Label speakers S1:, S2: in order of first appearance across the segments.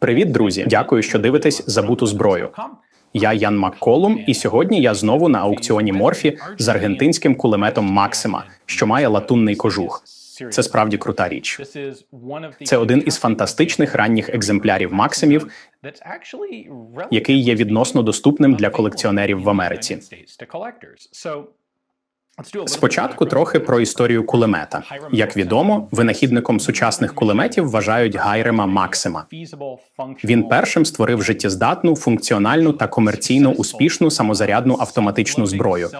S1: Привіт, друзі! Дякую, що дивитесь забуту зброю. Я Ян Макколум, і сьогодні я знову на аукціоні Морфі з аргентинським кулеметом Максима, що має латунний кожух. Це справді крута річ. Це один із фантастичних ранніх екземплярів Максимів, який є відносно доступним для колекціонерів в Америці. Спочатку трохи про історію кулемета. Як відомо, винахідником сучасних кулеметів вважають Гайрема Максима. Він першим створив життєздатну, функціональну та комерційно успішну самозарядну автоматичну зброю.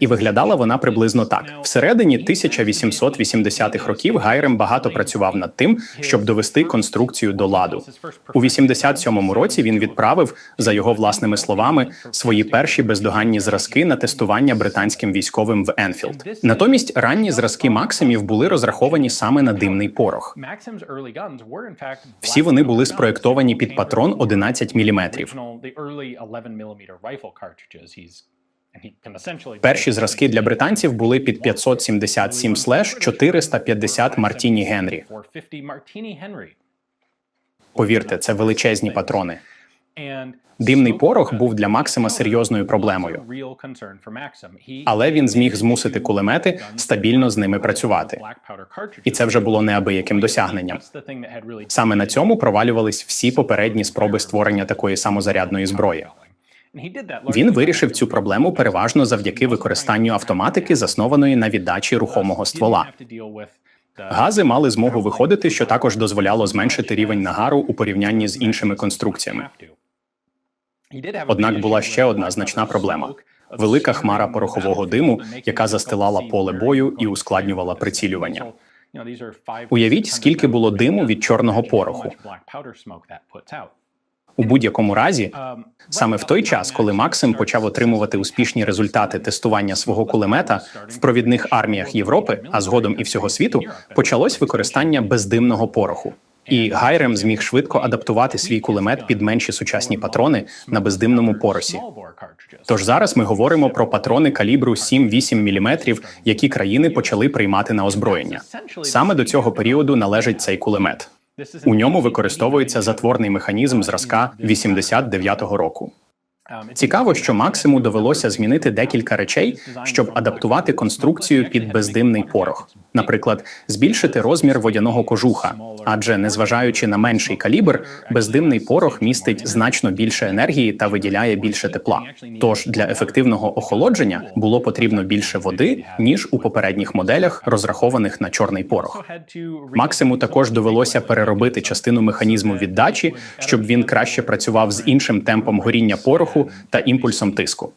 S1: І виглядала вона приблизно так: всередині 1880-х років Гайрем багато працював над тим, щоб довести конструкцію до ладу. У 87-му році він відправив, за його власними словами, свої перші бездоганні зразки на тестування британським військовим в Енфілд. Натомість ранні зразки Максимів були розраховані саме на димний порох. Всі вони були спроєктовані під патрон 11 мм. Перші зразки для британців були під 577 слеш 450 Мартіні Генрі. Повірте, це величезні патрони. Димний порох був для Максима серйозною проблемою, але він зміг змусити кулемети стабільно з ними працювати. І це вже було неабияким досягненням. Саме на цьому провалювались всі попередні спроби створення такої самозарядної зброї. Він вирішив цю проблему переважно завдяки використанню автоматики, заснованої на віддачі рухомого ствола. Гази мали змогу виходити, що також дозволяло зменшити рівень нагару у порівнянні з іншими конструкціями. Однак була ще одна значна проблема: велика хмара порохового диму, яка застилала поле бою і ускладнювала прицілювання. Уявіть, скільки було диму від чорного пороху. У будь-якому разі, саме в той час, коли Максим почав отримувати успішні результати тестування свого кулемета в провідних арміях Європи, а згодом і всього світу, почалось використання бездимного пороху. І Гайрем зміг швидко адаптувати свій кулемет під менші сучасні патрони на бездимному поросі. Тож зараз ми говоримо про патрони калібру 7-8 мм, які країни почали приймати на озброєння. Саме до цього періоду належить цей кулемет. У ньому використовується затворний механізм зразка 89-го року. Цікаво, що Максиму довелося змінити декілька речей, щоб адаптувати конструкцію під бездимний порох. Наприклад, збільшити розмір водяного кожуха, адже незважаючи на менший калібр, бездимний порох містить значно більше енергії та виділяє більше тепла. Тож для ефективного охолодження було потрібно більше води ніж у попередніх моделях, розрахованих на чорний порох. Максиму також довелося переробити частину механізму віддачі, щоб він краще працював з іншим темпом горіння пороху та імпульсом тиску.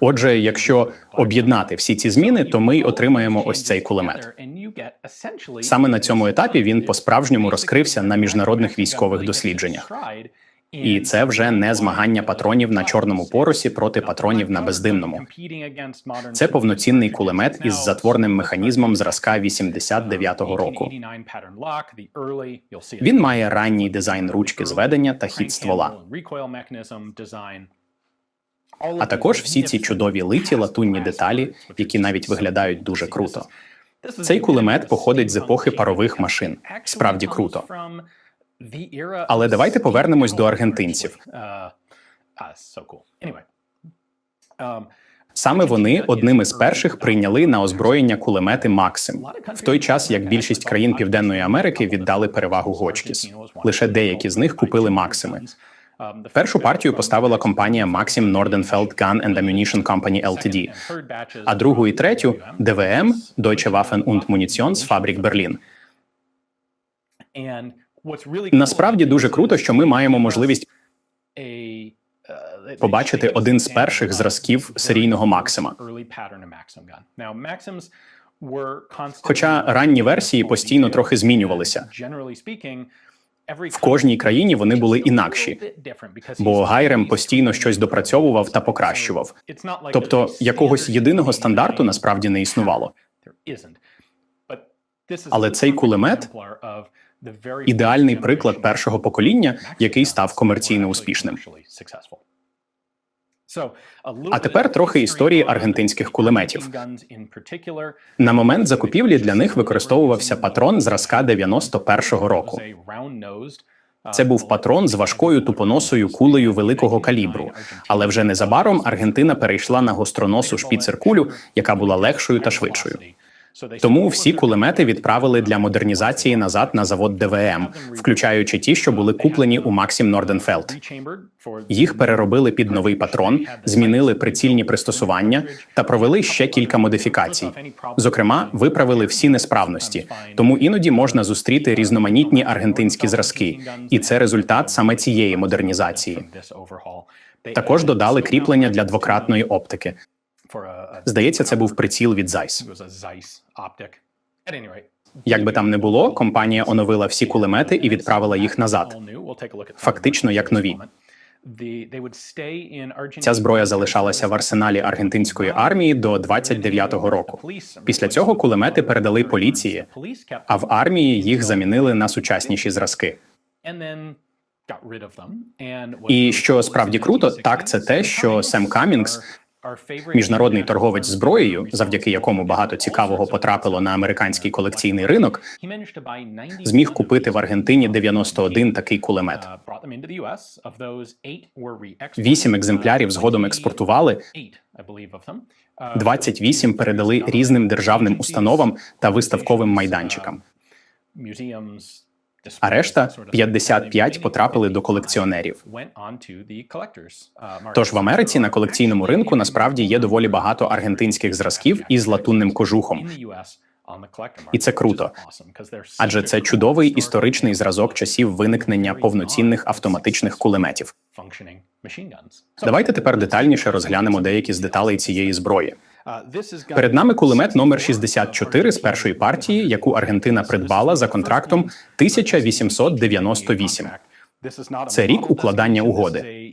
S1: Отже, якщо об'єднати всі ці зміни, то ми отримаємо ось цей кулемет. Саме на цьому етапі він по-справжньому розкрився на міжнародних військових дослідженнях. І це вже не змагання патронів на чорному поросі проти патронів на бездимному. Це повноцінний кулемет із затворним механізмом зразка 89-го року. Він має ранній дизайн ручки зведення та хід ствола. А також всі ці чудові литі латунні деталі, які навіть виглядають дуже круто. Цей кулемет походить з епохи парових машин. Справді круто. Але давайте повернемось до аргентинців. Саме вони одним із перших прийняли на озброєння кулемети Максим, в той час як більшість країн Південної Америки віддали перевагу Гочкіс. Лише деякі з них купили Максими. Першу партію поставила компанія Maxim Nordenfeld Gun and Ammunition Company Ltd., а другу і третю ДВМ Deutsche Waffen und Munitionsfabrik Berlin. Насправді дуже круто, що ми маємо можливість побачити один з перших зразків серійного Максима. Хоча ранні версії постійно трохи змінювалися. В кожній країні вони були інакші, бо Гайрем постійно щось допрацьовував та покращував. Тобто якогось єдиного стандарту насправді не існувало. Але цей кулемет ідеальний приклад першого покоління, який став комерційно успішним. А тепер трохи історії аргентинських кулеметів. На момент закупівлі для них використовувався патрон зразка 91-го року. Це був патрон з важкою тупоносою кулею великого калібру, але вже незабаром Аргентина перейшла на гостроносу шпіцер-кулю, яка була легшою та швидшою. Тому всі кулемети відправили для модернізації назад на завод ДВМ, включаючи ті, що були куплені у Максім Норденфелд. Їх переробили під новий патрон, змінили прицільні пристосування та провели ще кілька модифікацій. Зокрема, виправили всі несправності, тому іноді можна зустріти різноманітні аргентинські зразки, і це результат саме цієї модернізації. Також додали кріплення для двократної оптики. Здається, це був приціл від Zeiss. Як би там не було, компанія оновила всі кулемети і відправила їх назад. Фактично як нові. Ця зброя залишалася в арсеналі аргентинської армії до 29-го року. Після цього кулемети передали поліції, а в армії їх замінили на сучасніші зразки. І що справді круто, так це те, що Сем Камінгс, міжнародний торговець зброєю, завдяки якому багато цікавого потрапило на американський колекційний ринок, зміг купити в Аргентині 91 такий кулемет. Вісім екземплярів згодом експортували. 28 передали різним державним установам та виставковим майданчикам. А решта 55 потрапили до колекціонерів. Тож в Америці на колекційному ринку насправді є доволі багато аргентинських зразків із латунним кожухом. І це круто. Адже це чудовий історичний зразок часів виникнення повноцінних автоматичних кулеметів. Давайте тепер детальніше розглянемо деякі з деталей цієї зброї. Перед нами кулемет номер 64 з першої партії, яку Аргентина придбала за контрактом 1898. Це рік укладання угоди.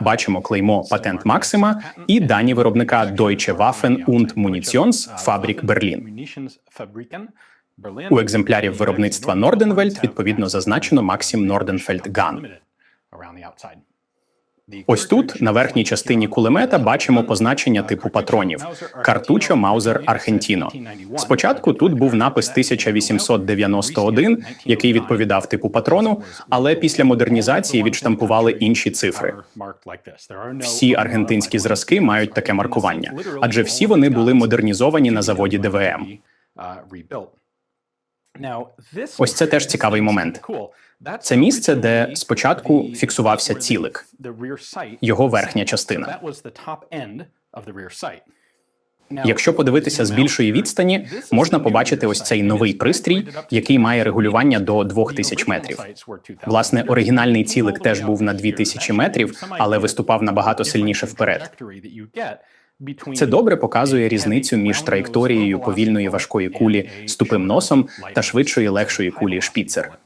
S1: Бачимо клеймо патент Максима і дані виробника Deutsche Waffen und Munitions Fabrik Berlin. У екземплярів виробництва Nordenwelt відповідно зазначено Максим Nordenfeld Gun. Ось тут на верхній частині кулемета бачимо позначення типу патронів картучо Маузер Аргентіно. Спочатку тут був напис 1891, який відповідав типу патрону, але після модернізації відштампували інші цифри. Всі аргентинські зразки мають таке маркування, адже всі вони були модернізовані на заводі ДВМ. Ось це теж цікавий момент. Це місце, де спочатку фіксувався цілик, його верхня частина. Якщо подивитися з більшої відстані, можна побачити ось цей новий пристрій, який має регулювання до 2000 метрів. Власне, оригінальний цілик теж був на 2000 метрів, але виступав набагато сильніше вперед. Це добре показує різницю між траєкторією повільної важкої кулі з тупим носом та швидшої легшої кулі шпіцер.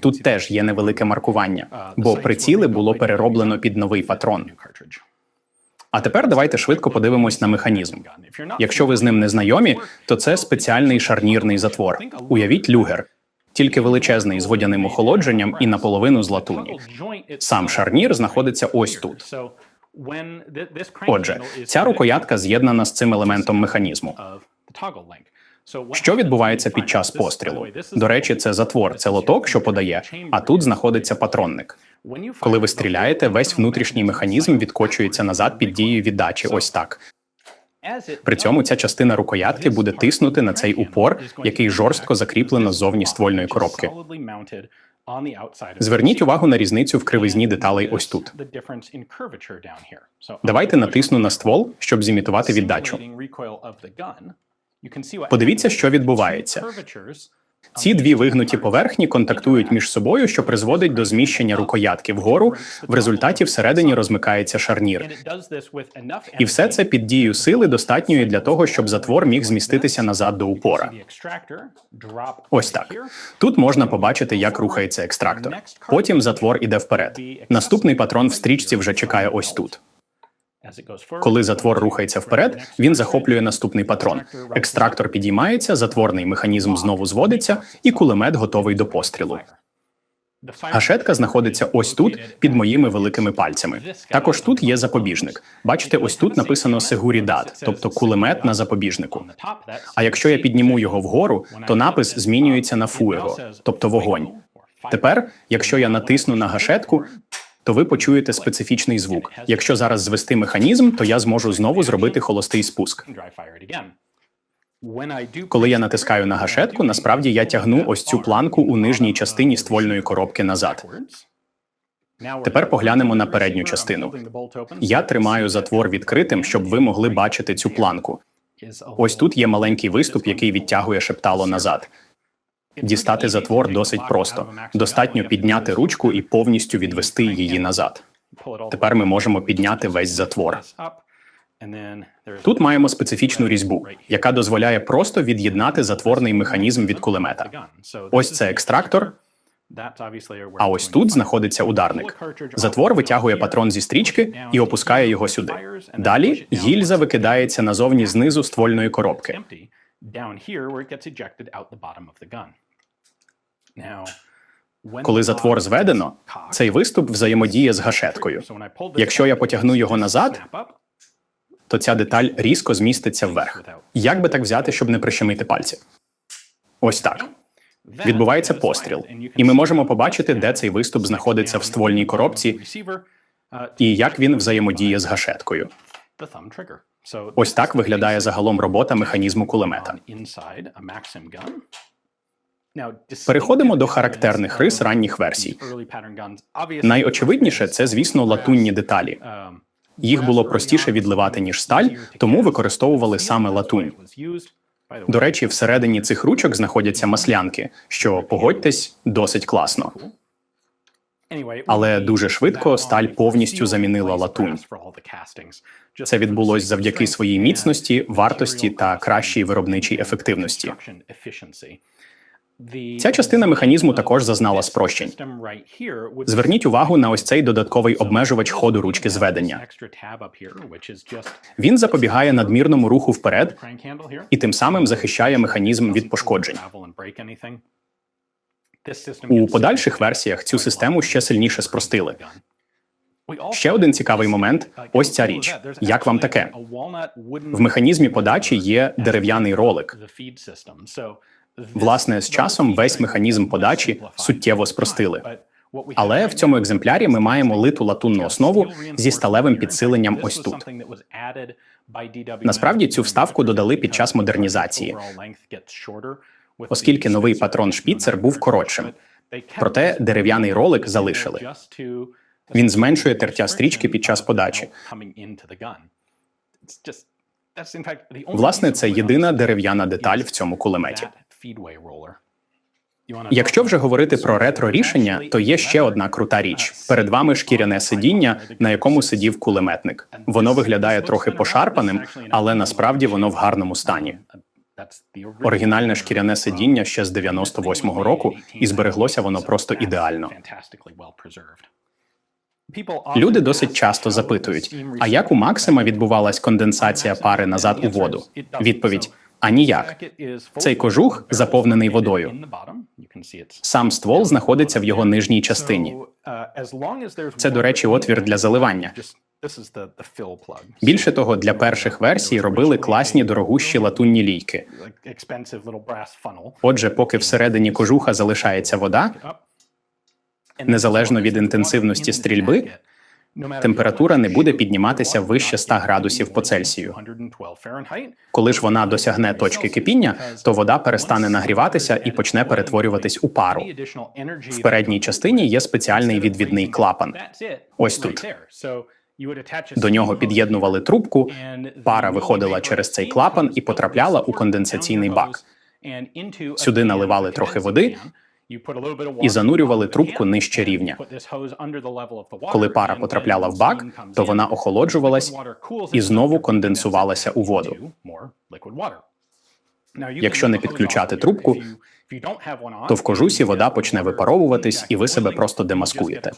S1: Тут теж є невелике маркування, бо приціли було перероблено під новий патрон. А тепер давайте швидко подивимось на механізм. Якщо ви з ним не знайомі, то це спеціальний шарнірний затвор. Уявіть люгер, тільки величезний з водяним охолодженням і наполовину з латуні. Сам шарнір знаходиться ось тут. Отже, ця рукоятка з'єднана з цим елементом механізму. Що відбувається під час пострілу? До речі, це затвор, це лоток, що подає, а тут знаходиться патронник. Коли ви стріляєте, весь внутрішній механізм відкочується назад під дією віддачі. Ось так. При цьому ця частина рукоятки буде тиснути на цей упор, який жорстко закріплено ззовні ствольної коробки. Зверніть увагу на різницю в кривизні деталей ось тут. Давайте натисну на ствол, щоб зімітувати віддачу. Подивіться, що відбувається. Ці дві вигнуті поверхні контактують між собою, що призводить до зміщення рукоятки вгору. В результаті всередині розмикається шарнір. І все це під дією сили достатньої для того, щоб затвор міг зміститися назад до упора. Ось так. Тут можна побачити, як рухається екстрактор. Потім затвор іде вперед. Наступний патрон в стрічці вже чекає ось тут. Коли затвор рухається вперед, він захоплює наступний патрон. Екстрактор підіймається, затворний механізм знову зводиться, і кулемет готовий до пострілу. Гашетка знаходиться ось тут під моїми великими пальцями. Також тут є запобіжник. Бачите, ось тут написано Seguridad, тобто кулемет на запобіжнику. А якщо я підніму його вгору, то напис змінюється на Fuego, тобто вогонь. Тепер, якщо я натисну на гашетку, то ви почуєте специфічний звук. Якщо зараз звести механізм, то я зможу знову зробити холостий спуск. Коли я натискаю на гашетку, насправді я тягну ось цю планку у нижній частині ствольної коробки назад. Тепер поглянемо на передню частину. Я тримаю затвор відкритим, щоб ви могли бачити цю планку. Ось тут є маленький виступ, який відтягує шептало назад. Дістати затвор досить просто. Достатньо підняти ручку і повністю відвести її назад. Тепер ми можемо підняти весь затвор. Тут маємо специфічну різьбу, яка дозволяє просто від'єднати затворний механізм від кулемета. Ось це екстрактор. А ось тут знаходиться ударник. Затвор витягує патрон зі стрічки і опускає його сюди. Далі гільза викидається назовні знизу ствольної коробки. Коли затвор зведено, цей виступ взаємодіє з гашеткою. Якщо я потягну його назад, то ця деталь різко зміститься вверх. Як би так взяти, щоб не прищемити пальці? Ось так. Відбувається постріл, і ми можемо побачити, де цей виступ знаходиться в ствольній коробці і як він взаємодіє з гашеткою. Ось так виглядає загалом робота механізму кулемета. Переходимо до характерних рис ранніх версій. Найочевидніше це, звісно, латунні деталі. Їх було простіше відливати ніж сталь, тому використовували саме латунь. До речі, всередині цих ручок знаходяться маслянки, що погодьтесь досить класно. Але дуже швидко сталь повністю замінила латунь. Це відбулось завдяки своїй міцності, вартості та кращій виробничій ефективності. Ця частина механізму також зазнала спрощень. Зверніть увагу на ось цей додатковий обмежувач ходу ручки зведення. Він запобігає надмірному руху вперед і тим самим захищає механізм від пошкоджень. У подальших версіях цю систему ще сильніше спростили. Ще один цікавий момент ось ця річ. Як вам таке? В механізмі подачі є дерев'яний ролик. Власне, з часом весь механізм подачі суттєво спростили. Але в цьому екземплярі ми маємо литу латунну основу зі сталевим підсиленням ось тут. Насправді цю вставку додали під час модернізації, оскільки новий патрон шпіцер був коротшим. Проте дерев'яний ролик залишили. Він зменшує тертя стрічки під час подачі. Власне, це єдина дерев'яна деталь в цьому кулеметі. Якщо вже говорити про ретро рішення, то є ще одна крута річ. Перед вами шкіряне сидіння, на якому сидів кулеметник. Воно виглядає трохи пошарпаним, але насправді воно в гарному стані. Оригінальне шкіряне сидіння ще з 98-го року, і збереглося воно просто ідеально. Люди досить часто запитують: а як у Максима відбувалась конденсація пари назад у воду? Відповідь а ніяк. Цей кожух заповнений водою. Сам ствол знаходиться в його нижній частині. Це, до речі, отвір для заливання. Більше того, для перших версій робили класні дорогущі латунні лійки. Отже, поки всередині кожуха залишається вода, незалежно від інтенсивності стрільби, температура не буде підніматися вище 100 градусів по Цельсію. Коли ж вона досягне точки кипіння, то вода перестане нагріватися і почне перетворюватись у пару. В передній частині є спеціальний відвідний клапан. Ось тут. До нього під'єднували трубку, пара виходила через цей клапан і потрапляла у конденсаційний бак. Сюди наливали трохи води і занурювали трубку нижче рівня. Коли пара потрапляла в бак, то вона охолоджувалась і знову конденсувалася у воду. Якщо не підключати трубку, то в кожусі вода почне випаровуватись, і ви себе просто демаскуєте.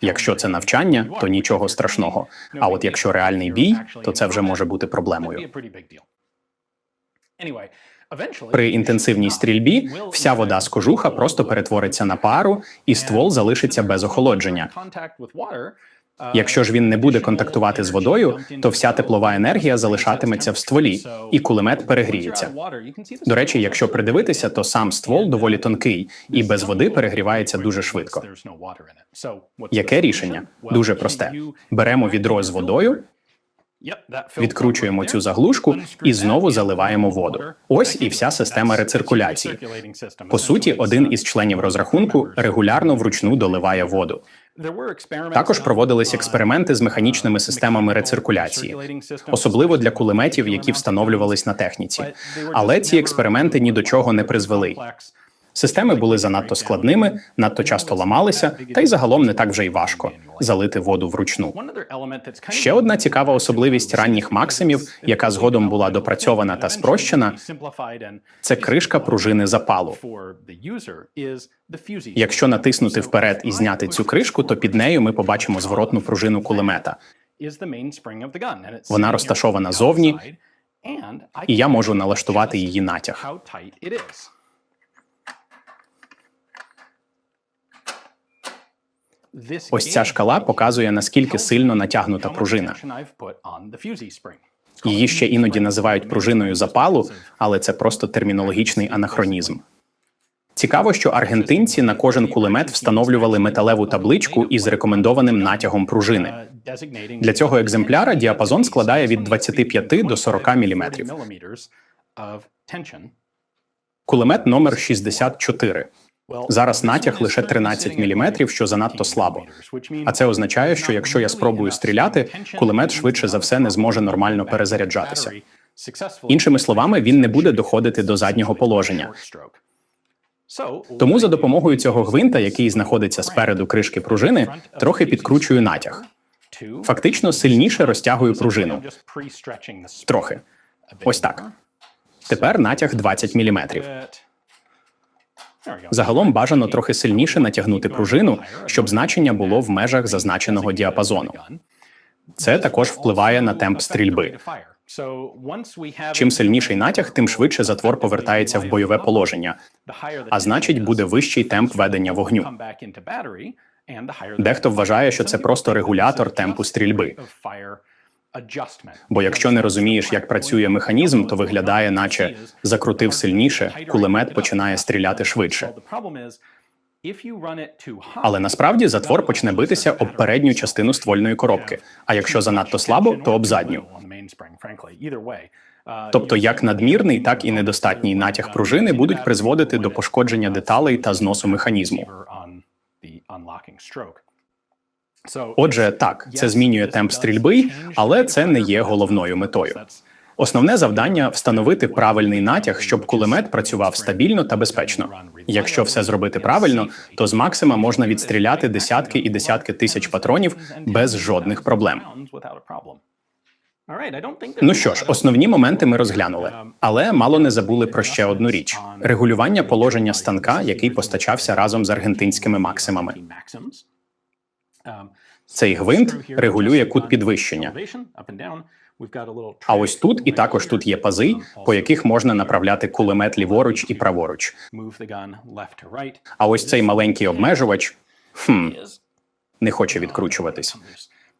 S1: Якщо це навчання, то нічого страшного. А от якщо реальний бій, то це вже може бути проблемою. При інтенсивній стрільбі вся вода з кожуха просто перетвориться на пару, і ствол залишиться без охолодження. Якщо ж він не буде контактувати з водою, то вся теплова енергія залишатиметься в стволі, і кулемет перегріється. До речі, якщо придивитися, то сам ствол доволі тонкий і без води перегрівається дуже швидко. Яке рішення? Дуже просте: беремо відро з водою, відкручуємо цю заглушку і знову заливаємо воду. Ось і вся система рециркуляції. По суті, один із членів розрахунку регулярно вручну доливає воду. Також проводились експерименти з механічними системами рециркуляції, особливо для кулеметів, які встановлювались на техніці. Але ці експерименти ні до чого не призвели. Системи були занадто складними, надто часто ламалися, та й загалом не так вже й важко залити воду вручну. Ще одна цікава особливість ранніх максимів, яка згодом була допрацьована та спрощена, це кришка пружини запалу. Якщо натиснути вперед і зняти цю кришку, то під нею ми побачимо зворотну пружину кулемета. Вона розташована зовні, і я можу налаштувати її натяг. Ось ця шкала показує, наскільки сильно натягнута пружина. Її ще іноді називають пружиною запалу, але це просто термінологічний анахронізм. Цікаво, що аргентинці на кожен кулемет встановлювали металеву табличку із рекомендованим натягом пружини. Для цього екземпляра діапазон складає від 25 до 40 мм. Кулемет номер 64. Зараз натяг лише 13 мм, що занадто слабо. А це означає, що якщо я спробую стріляти, кулемет швидше за все не зможе нормально перезаряджатися. Іншими словами, він не буде доходити до заднього положення. Тому за допомогою цього гвинта, який знаходиться спереду кришки пружини, трохи підкручую натяг. Фактично сильніше розтягую пружину. Трохи. Ось так. Тепер натяг 20 мм. Загалом бажано трохи сильніше натягнути пружину, щоб значення було в межах зазначеного діапазону. Це також впливає на темп стрільби. Чим сильніший натяг, тим швидше затвор повертається в бойове положення, а значить, буде вищий темп ведення вогню. Дехто вважає, що це просто регулятор темпу стрільби. Бо якщо не розумієш, як працює механізм, то виглядає, наче закрутив сильніше, кулемет починає стріляти швидше. Але насправді затвор почне битися об передню частину ствольної коробки. А якщо занадто слабо, то об задню. Тобто як надмірний, так і недостатній натяг пружини будуть призводити до пошкодження деталей та зносу механізму. Отже, так, це змінює темп стрільби, але це не є головною метою. Основне завдання встановити правильний натяг, щоб кулемет працював стабільно та безпечно. Якщо все зробити правильно, то з максима можна відстріляти десятки і десятки тисяч патронів без жодних проблем. Ну що ж, основні моменти ми розглянули, але мало не забули про ще одну річ: регулювання положення станка, який постачався разом з аргентинськими максимами. Цей гвинт регулює кут підвищення. А ось тут і також тут є пази, по яких можна направляти кулемет ліворуч і праворуч. А ось цей маленький обмежувач хм, не хоче відкручуватись.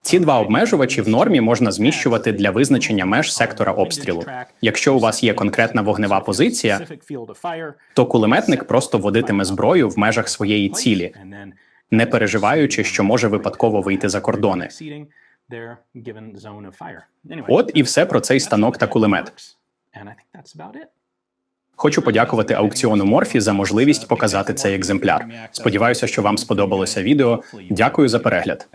S1: Ці два обмежувачі в нормі можна зміщувати для визначення меж сектора обстрілу. Якщо у вас є конкретна вогнева позиція, то кулеметник просто водитиме зброю в межах своєї цілі, не переживаючи, що може випадково вийти за кордони. От і все про цей станок та кулемет. Хочу подякувати аукціону Морфі за можливість показати цей екземпляр. Сподіваюся, що вам сподобалося відео. Дякую за перегляд.